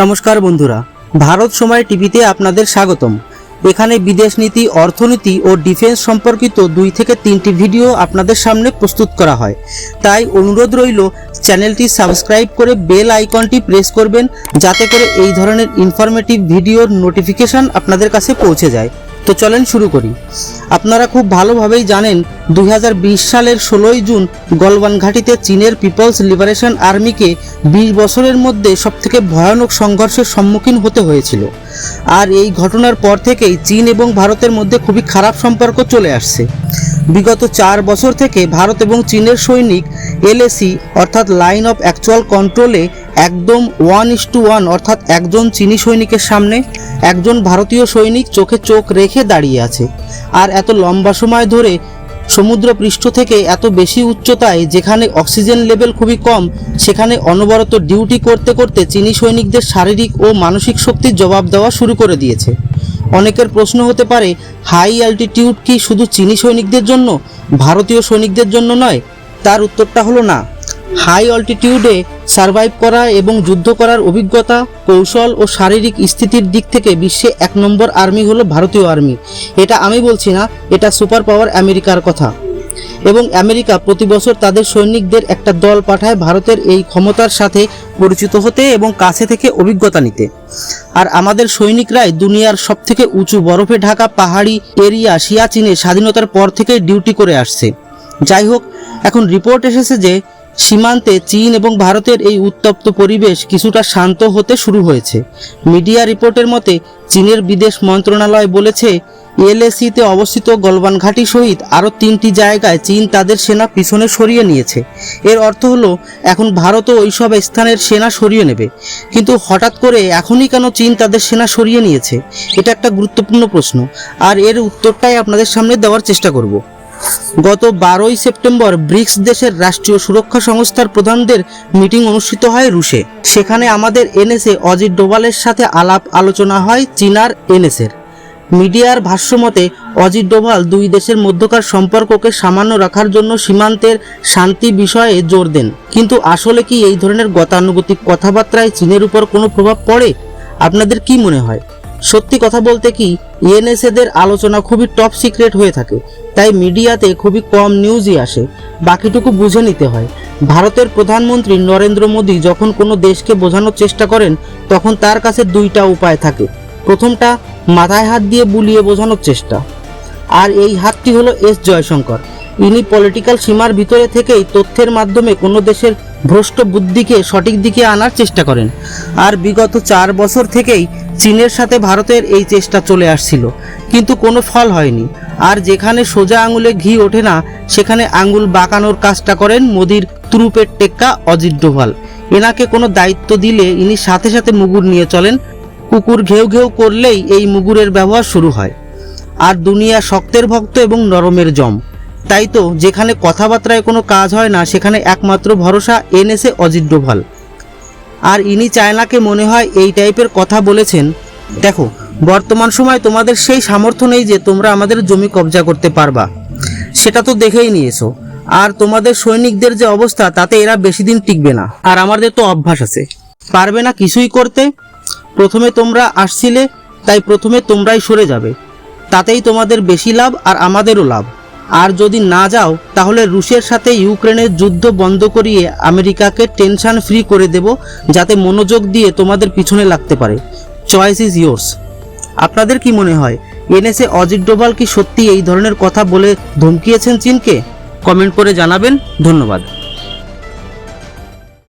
নমস্কার বন্ধুরা, ভারত সময় টিভিতে আপনাদের স্বাগতম। এখানে বিদেশ নীতি, অর্থনীতি ও ডিফেন্স সম্পর্কিত দুই থেকে তিনটি ভিডিও আপনাদের সামনে প্রস্তুত করা হয়। তাই অনুরোধ রইল, চ্যানেলটি সাবস্ক্রাইব করে বেল আইকনটি প্রেস করবেন, যাতে করে এই ধরনের ইনফরমেটিভ ভিডিওর নোটিফিকেশন আপনাদের কাছে পৌঁছে যায়। তো চলেন শুরু করি। আপনারা খুব ভালোভাবেই জানেন, দুই হাজার বিশ সালের ষোলোই জুন গলওয়ান ঘাটিতে চীনের পিপলস লিবারেশন আর্মিকে বিশ বছরের মধ্যে সবথেকে ভয়ানক সংঘর্ষের সম্মুখীন হতে হয়েছিল। আর এই ঘটনার পর থেকেই চীন এবং ভারতের মধ্যে খুবই খারাপ সম্পর্ক চলে আসছে। বিগত চার বছর থেকে ভারত এবং চীনের সৈনিক এলএসি, অর্থাৎ লাইন অফ অ্যাকচুয়াল কন্ট্রোলে একদম ওয়ান ইস টু ওয়ান অর্থাৎ একজন চীনি সৈনিকের সামনে, একজন ভারতীয় সৈনিক চোখে চোখ রেখে দাঁড়িয়ে আছে। আর এত লম্বা সময় ধরে সমুদ্র পৃষ্ঠ থেকে এত বেশি উচ্চতায়, যেখানে অক্সিজেন লেভেল খুবই কম, সেখানে অনবরত ডিউটি করতে করতে চীনি সৈনিকদের শারীরিক ও মানসিক শক্তির জবাব দেওয়া শুরু করে দিয়েছে। অনেকের প্রশ্ন হতে পারে হাই অ্যালটিটিউড কি শুধু চীনি সৈনিকদের জন্য, ভারতীয় সৈনিকদের জন্য নয়? তার উত্তরটা হলো না। হাই অল্টিটিউডে সার্ভাইভ করা এবং যুদ্ধ করার অভিজ্ঞতা, কৌশল ও শারীরিক স্থিতির দিক থেকে বিশ্বে এক নম্বর আর্মি হলো ভারতীয় আর্মি এটা আমি বলছি না, এটা সুপার পাওয়ার আমেরিকার কথা। এবং আমেরিকা প্রতি বছর তাদের সৈনিকদের একটা দল পাঠায় ভারতের এই ক্ষমতার সাথে পরিচিত হতে এবং কাছে থেকে অভিজ্ঞতা নিতে। আর আমাদের সৈনিকরাই দুনিয়ার সবথেকে উঁচু বরফে ঢাকা পাহাড়ি এরিয়া সিয়াচিনে স্বাধীনতার পর থেকে ডিউটি করে আসছে। যাই হোক, এখন রিপোর্ট এসেছে যে সীমান্তে চীন এবং ভারতের এই উত্তপ্ত পরিবেশ কিছুটা শান্ত হতে শুরু হয়েছে। মিডিয়া রিপোর্টের মতে, চীনের বিদেশ মন্ত্রণালয় বলেছে, এলএসিতে অবস্থিত গলবান ঘাটি সহিত আরও তিনটি জায়গায় চীন তাদের সেনা পিছনে সরিয়ে নিয়েছে। এর অর্থ হলো, এখন ভারতও ওইসব স্থানের সেনা সরিয়ে নেবে। কিন্তু হঠাৎ করে এখনই কেন চীন তাদের সেনা সরিয়ে নিয়েছে? এটা একটা গুরুত্বপূর্ণ প্রশ্ন। আর এর উত্তরটাই আপনাদের সামনে দেওয়ার চেষ্টা করব। গত বারোই সেপ্টেম্বর ব্রিক্স দেশের রাষ্ট্রীয় সুরক্ষা সংস্থার প্রধানদের মিটিং অনুষ্ঠিত হয় রুশে। সেখানে আমাদের এনএসএ অজিত ডোভালের সাথে আলাপ আলোচনা হয় চীনার এনএসের মিডিয়ার ভাষ্যমতে, অজিত ডোভাল দুই দেশের মধ্যকার সম্পর্ককে সামান্য রাখার জন্য সীমান্তের শান্তি বিষয়ে জোর দেন। কিন্তু আসলে কি এই ধরনের গতানুগতিক কথাবার্তায় চীনের উপর কোনো প্রভাব পড়ে? আপনাদের কি মনে হয়? সত্যি কথা বলতে কি, ইএনএসএদের আলোচনা খুবই টপ সিক্রেট হয়ে থাকে, তাই মিডিয়াতে খুবই কম নিউজই আসে, বাকিটুকু বুঝে নিতে হয়। ভারতের প্রধানমন্ত্রী নরেন্দ্র মোদী যখন কোনো দেশকে বোঝানোর চেষ্টা করেন, তখন তার কাছে দুইটা উপায় থাকে। প্রথমটা, মাথায় হাত দিয়ে বুলিয়ে বোঝানোর চেষ্টা। আর এই হাতটি হলো এস জয়শঙ্কর। ইনি পলিটিক্যাল সীমার ভিতরে থেকেই তথ্যের মাধ্যমে কোনো দেশের ভ্রষ্ট বুদ্ধিকে সঠিক দিকে আনার চেষ্টা করেন। আর বিগত চার বছর থেকেই চীনের সাথে ভারতের এই চেষ্টা চলে আসছিল, কিন্তু কোনো ফল হয়নি। আর যেখানে সোজা আঙুলে ঘি ওঠে না, সেখানে আঙুল বাঁকানোর কাজটা করেন মোদির তুরুপের টেক্কা অজিত ডোভাল। এনাকে কোনো দায়িত্ব দিলে ইনি সাথে সাথে মুগুর নিয়ে চলেন। কুকুর ঘেউ ঘেউ করলেই এই মুগুরের ব্যবহার শুরু হয়। আর দুনিয়া শক্তের ভক্ত এবং নরমের জম। তাই তো যেখানে কথাবার্তায় কোনো কাজ হয় না, সেখানে একমাত্র ভরসা এনেছে অজিত ডোভাল। আর ইনি চায়নাকে মনে হয় এই টাইপের কথা বলেছেন। দেখো, বর্তমান সময় তোমাদের সেই সামর্থ্য নেই যে তোমরা আমাদের জমি কবজা করতে পারবা। সেটা তো দেখেই নিয়েছো। আর তোমাদের সৈনিকদের যে অবস্থা, তাতে এরা বেশি দিন টিকবে না। আর আমাদের তো অভ্যাস আছে। পারবে না কিছুই করতে? প্রথমে তোমরা আসছিলে, তাই প্রথমে তোমরাই সরে যাবে। তাতেই তোমাদের বেশি লাভ আর আমাদেরও লাভ। আর যদি না যাও, তাহলে রুশের সাথে ইউক্রেনের যুদ্ধ বন্ধ করিয়ে আমেরিকাকে টেনশন ফ্রি করে দেব, যাতে মনোযোগ দিয়ে তোমাদের পিছনে লাগতে পারে। Choice is yours. আপনাদের কি মনে হয়, এনএসএ অজিত ডোভাল কি সত্যি এই ধরনের কথা বলে ধমকিয়েছেন চীনকে? কমেন্ট করে জানাবেন। ধন্যবাদ।